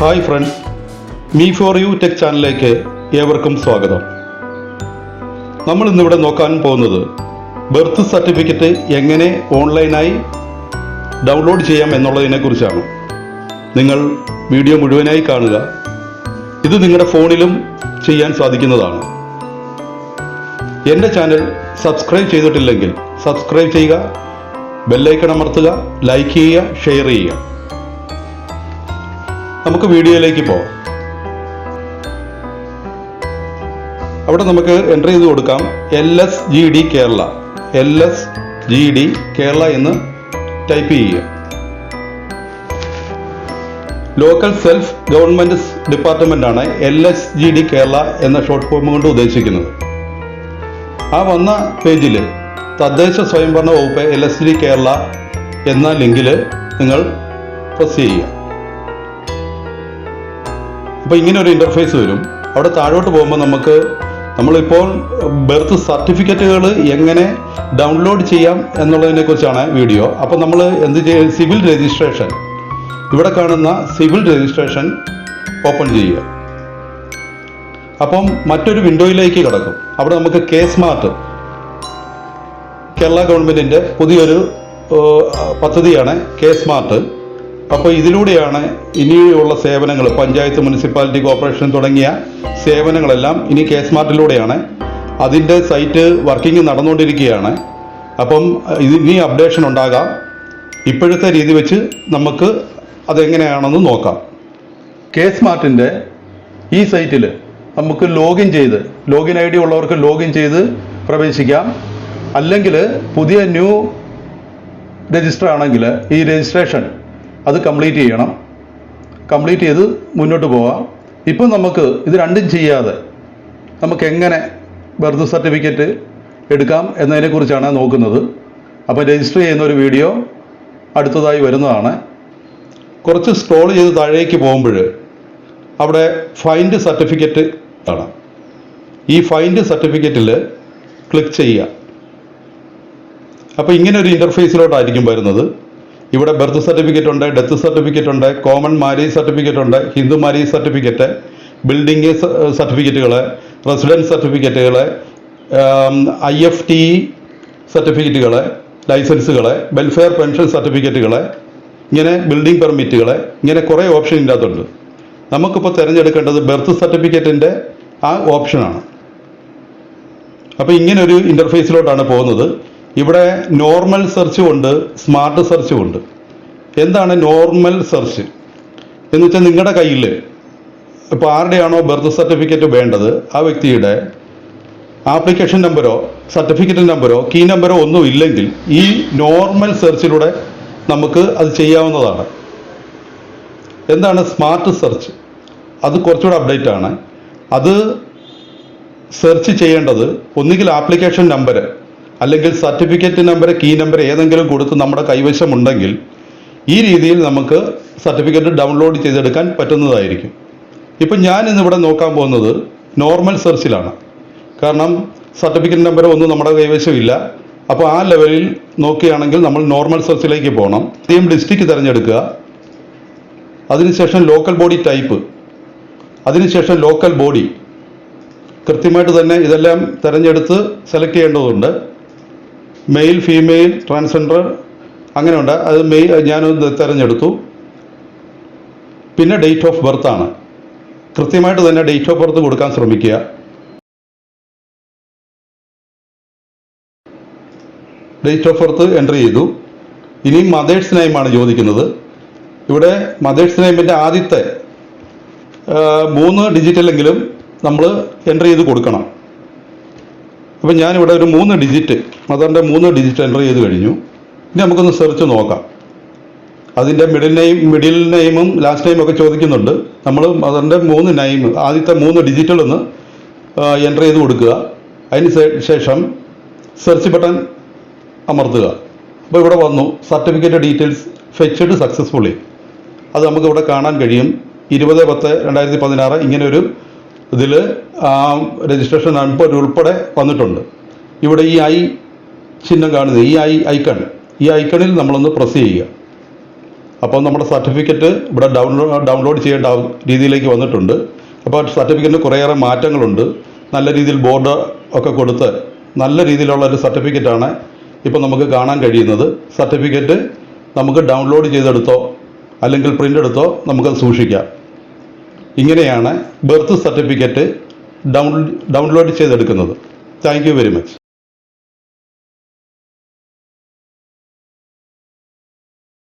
Hi friends me for you tech ചാനലിലേക്ക് ഏവർക്കും സ്വാഗതം. നമ്മൾ ഇന്നിവിടെ നോക്കാൻ പോകുന്നത് ബർത്ത് സർട്ടിഫിക്കറ്റ് എങ്ങനെ ഓൺലൈനായി ഡൗൺലോഡ് ചെയ്യാം എന്നുള്ളതിനെ കുറിച്ചാണ്. നിങ്ങൾ വീഡിയോ മുഴുവനായി കാണുക. ഇത് നിങ്ങളുടെ ഫോണിലും ചെയ്യാൻ സാധിക്കുന്നതാണ്. എന്റെ ചാനൽ സബ്സ്ക്രൈബ് ചെയ്തിട്ടില്ലെങ്കിൽ സബ്സ്ക്രൈബ് ചെയ്യുക ബെല്ലൈക്കൺ അമർത്തുക ലൈക്ക് ചെയ്യുക ഷെയർ ചെയ്യുക. നമുക്ക് വീഡിയോയിലേക്ക് പോവാം. അവിടെ നമുക്ക് എന്റർ ചെയ്ത് കൊടുക്കാം. L S G D Kerala. L S G D Kerala എന്ന് ടൈപ്പ് ചെയ്യുക. Local self government ഡിപ്പാർട്ട്മെന്റാണ് L S G D Kerala എന്ന ഷോർട്ട് ഫോം കൊണ്ട് ഉദ്ദേശിക്കുന്നത്. ആ വന്ന പേജിൽ തദ്ദേശ സ്വയംഭരണ വകുപ്പ് എൽ എസ് ജി കേരള എന്ന ലിങ്കിൽ നിങ്ങൾ പ്രസ് ചെയ്യുക. അപ്പോൾ ഇങ്ങനെ ഒരു ഇന്റർഫേസ് വരും. അവിടെ താഴോട്ട് പോകുമ്പോൾ നമുക്ക് നമ്മളിപ്പോൾ ബർത്ത് സർട്ടിഫിക്കറ്റുകൾ എങ്ങനെ ഡൗൺലോഡ് ചെയ്യാം എന്നുള്ളതിനെ കുറിച്ചാണ് വീഡിയോ അപ്പോൾ നമ്മൾ എന്ത് ചെയ്യും സിവിൽ രജിസ്ട്രേഷൻ ഇവിടെ കാണുന്ന സിവിൽ രജിസ്ട്രേഷൻ ഓപ്പൺ ചെയ്യുക. അപ്പം മറ്റൊരു വിൻഡോയിലേക്ക് കിടക്കും. അവിടെ നമുക്ക് കെ സ്മാർട്ട് കേരള ഗവൺമെന്റിന്റെ പുതിയൊരു പദ്ധതിയാണ് കെ സ്മാർട്ട് അപ്പോൾ ഇതിലൂടെയാണ് ഇനിയുള്ള സേവനങ്ങൾ പഞ്ചായത്ത് മുനിസിപ്പാലിറ്റി കോർപ്പറേഷൻ തുടങ്ങിയ സേവനങ്ങളെല്ലാം ഇനി കെ സ്മാർട്ടിലൂടെയാണ്. അതിന്റെ സൈറ്റ് വർക്കിംഗ് നടന്നുകൊണ്ടിരിക്കുകയാണ്. അപ്പം ഇത് ഇനി അപ്ഡേഷൻ ഉണ്ടാകാം. ഇപ്പോഴത്തെ രീതി വെച്ച് നമുക്ക് അതെങ്ങനെയാണെന്ന് നോക്കാം. കെ സ്മാർട്ടിന്റെ ഈ സൈറ്റിൽ നമുക്ക് ലോഗിൻ ചെയ്ത് ലോഗിൻ ഐ ഡി ഉള്ളവർക്ക് ലോഗിൻ ചെയ്ത് പ്രവേശിക്കാം. അല്ലെങ്കിൽ പുതിയ ന്യൂ രജിസ്റ്റർ ആണെങ്കിൽ ഈ രജിസ്ട്രേഷൻ അത് കംപ്ലീറ്റ് ചെയ്യണം. കംപ്ലീറ്റ് ചെയ്ത് മുന്നോട്ട് പോവാം. ഇപ്പം നമുക്ക് ഇത് രണ്ടും ചെയ്യാതെ നമുക്ക് എങ്ങനെ ബർത്ത് സർട്ടിഫിക്കറ്റ് എടുക്കാം എന്നതിനെക്കുറിച്ചാണ് നോക്കുന്നത്. അപ്പോൾ രജിസ്റ്റർ ചെയ്യുന്ന ഒരു വീഡിയോ അടുത്തതായി വരുന്നതാണ്. കുറച്ച് സ്ക്രോൾ ചെയ്ത് താഴേക്ക് പോകുമ്പോൾ അവിടെ ഫൈൻഡ് സർട്ടിഫിക്കറ്റ് ആണ് ഈ ഫൈൻഡ് സർട്ടിഫിക്കറ്റിൽ ക്ലിക്ക് ചെയ്യുക. അപ്പോൾ ഇങ്ങനെ ഒരു ഇന്റർഫേസിലോട്ടായിരിക്കും വരുന്നത്. ഇവിടെ ബർത്ത് സർട്ടിഫിക്കറ്റ് ഉണ്ട് ഡെത്ത് സർട്ടിഫിക്കറ്റ് ഉണ്ട് കോമൺ മാരേജ് സർട്ടിഫിക്കറ്റ് ഉണ്ട് ഹിന്ദു മാരേജ് സർട്ടിഫിക്കറ്റ് ബിൽഡിംഗ് സർട്ടിഫിക്കറ്റുകൾ റെസിഡൻസ് സർട്ടിഫിക്കറ്റുകൾ ഐ എഫ് ടി സർട്ടിഫിക്കറ്റുകൾ ലൈസൻസുകൾ വെൽഫെയർ പെൻഷൻ സർട്ടിഫിക്കറ്റുകൾ ഇങ്ങനെ ബിൽഡിംഗ് പെർമിറ്റുകൾ ഇങ്ങനെ കുറേ ഓപ്ഷൻ ഇതിന്റെ അകത്തുണ്ട് നമുക്കിപ്പോൾ തിരഞ്ഞെടുക്കേണ്ടത് ബർത്ത് സർട്ടിഫിക്കറ്റിന്റെ ആ ഓപ്ഷനാണ് അപ്പോൾ ഇങ്ങനെ ഒരു ഇന്റർഫേസിലോട്ടാണ് പോകുന്നത്. ഇവിടെ നോർമൽ സെർച്ചും ഉണ്ട് സ്മാർട്ട് സെർച്ചും ഉണ്ട്. എന്താണ് നോർമൽ സെർച്ച്? എന്ന് വെച്ചാൽ നിങ്ങളുടെ കയ്യിൽ ഇപ്പോൾ ആരുടെയാണോ ബർത്ത് സർട്ടിഫിക്കറ്റ് വേണ്ടത് ആ വ്യക്തിയുടെ ആപ്ലിക്കേഷൻ നമ്പരോ സർട്ടിഫിക്കറ്റ് നമ്പരോ കീ നമ്പരോ ഒന്നും ഇല്ലെങ്കിൽ ഈ നോർമൽ സെർച്ചിലൂടെ നമുക്ക് അത് ചെയ്യാവുന്നതാണ്. എന്താണ് സ്മാർട്ട് സെർച്ച്? അത് കുറച്ചുകൂടെ അപ്ഡേറ്റ് ആണ്. അത് സെർച്ച് ചെയ്യേണ്ടത് ഒന്നുകിൽ ആപ്ലിക്കേഷൻ നമ്പർ അല്ലെങ്കിൽ സർട്ടിഫിക്കറ്റ് നമ്പർ കീ നമ്പർ ഏതെങ്കിലും കൊടുത്ത് നമ്മുടെ കൈവശമുണ്ടെങ്കിൽ ഈ രീതിയിൽ നമുക്ക് സർട്ടിഫിക്കറ്റ് ഡൗൺലോഡ് ചെയ്തെടുക്കാൻ പറ്റുന്നതായിരിക്കും. ഇപ്പം ഞാൻ ഇന്നിവിടെ നോക്കാൻ പോകുന്നത് നോർമൽ സെർച്ചിലാണ്. കാരണം സർട്ടിഫിക്കറ്റ് നമ്പർ ഒന്നും നമ്മുടെ കൈവശമില്ല. അപ്പോൾ ആ ലെവലിൽ നോക്കുകയാണെങ്കിൽ നമ്മൾ നോർമൽ സെർച്ചിലേക്ക് പോകണം ആദ്യം ഡിസ്ട്രിക്ട് തിരഞ്ഞെടുക്കുക. അതിനുശേഷം ലോക്കൽ ബോഡി ടൈപ്പ്. അതിനുശേഷം ലോക്കൽ ബോഡി. കൃത്യമായിട്ട് തന്നെ ഇതെല്ലാം തിരഞ്ഞെടുത്ത് സെലക്ട് ചെയ്യേണ്ടതുണ്ട്. മെയിൽ ഫീമെയിൽ ട്രാൻസ്ജെൻഡർ അങ്ങനെയുണ്ട്. അത് മെയിൽ ഞാനൊന്ന് തിരഞ്ഞെടുത്തു. പിന്നെ ഡേറ്റ് ഓഫ് ബർത്ത് ആണ്. കൃത്യമായിട്ട് തന്നെ ഡേറ്റ് ഓഫ് ബർത്ത് കൊടുക്കാൻ ശ്രമിക്കുക. ഡേറ്റ് ഓഫ് ബർത്ത് എന്റർ ചെയ്തു. ഇനി മദേഴ്സ് നെയിമാണ് ചോദിക്കുന്നത്. ഇവിടെ മദേഴ്സ് നെയിമിന്റെ ആദ്യത്തെ മൂന്ന് ഡിജിറ്റലെങ്കിലും നമ്മൾ എന്റർ ചെയ്ത് കൊടുക്കണം. അപ്പം ഞാനിവിടെ ഒരു മൂന്ന് ഡിജിറ്റ് മദറിന്റെ മൂന്ന് ഡിജിറ്റ് എന്റർ ചെയ്ത് കഴിഞ്ഞു. ഇനി നമുക്കൊന്ന് സെർച്ച് നോക്കാം. അതിന്റെ മിഡിൽ നെയിം മിഡിൽ നെയിമും ലാസ്റ്റ് നെയിമൊക്കെ ചോദിക്കുന്നുണ്ട്. നമ്മൾ മദറിന്റെ മൂന്ന് നെയിം ആദ്യത്തെ മൂന്ന് ഡിജിറ്റലൊന്ന് എന്റർ ചെയ്ത് കൊടുക്കുക. അതിന് ശേഷം സെർച്ച് ബട്ടൺ അമർത്തുക. അപ്പോൾ ഇവിടെ വന്നു. സർട്ടിഫിക്കറ്റ് ഡീറ്റെയിൽസ് ഫെച്ചഡ് സക്സസ്ഫുള്ളി അത് നമുക്കിവിടെ കാണാൻ കഴിയും. ഇരുപത് പത്ത് രണ്ടായിരത്തി പതിനാറ് ഇങ്ങനെ ഒരു ഇതിൽ രജിസ്ട്രേഷൻ നമ്പർ ഉൾപ്പെടെ വന്നിട്ടുണ്ട്. ഇവിടെ ഈ ഐ ചിഹ്നം കാണുന്നത് ഈ ഐ ഐക്കൺ ഈ ഐക്കണിൽ നമ്മളൊന്ന് പ്രസ് ചെയ്യുക. അപ്പോൾ നമ്മുടെ സർട്ടിഫിക്കറ്റ് ഇവിടെ ഡൗൺലോഡ് ഡൗൺലോഡ് ചെയ്യേണ്ട രീതിയിലേക്ക് വന്നിട്ടുണ്ട്. അപ്പോൾ സർട്ടിഫിക്കറ്റിന് കുറേയേറെ മാറ്റങ്ങളുണ്ട്. നല്ല രീതിയിൽ ബോർഡ് ഒക്കെ കൊടുത്ത് നല്ല രീതിയിലുള്ള ഒരു സർട്ടിഫിക്കറ്റാണ് ഇപ്പോൾ നമുക്ക് കാണാൻ കഴിയുന്നത്. സർട്ടിഫിക്കറ്റ് നമുക്ക് ഡൗൺലോഡ് ചെയ്തെടുത്തോ അല്ലെങ്കിൽ പ്രിന്റ് എടുത്തോ നമുക്കത് സൂക്ഷിക്കാം. ഇങ്ങനെയാണ് ബർത്ത് സർട്ടിഫിക്കറ്റ് ഡൗൺ ഡൗൺലോഡ് ചെയ്തെടുക്കുന്നത്. Thank you very much.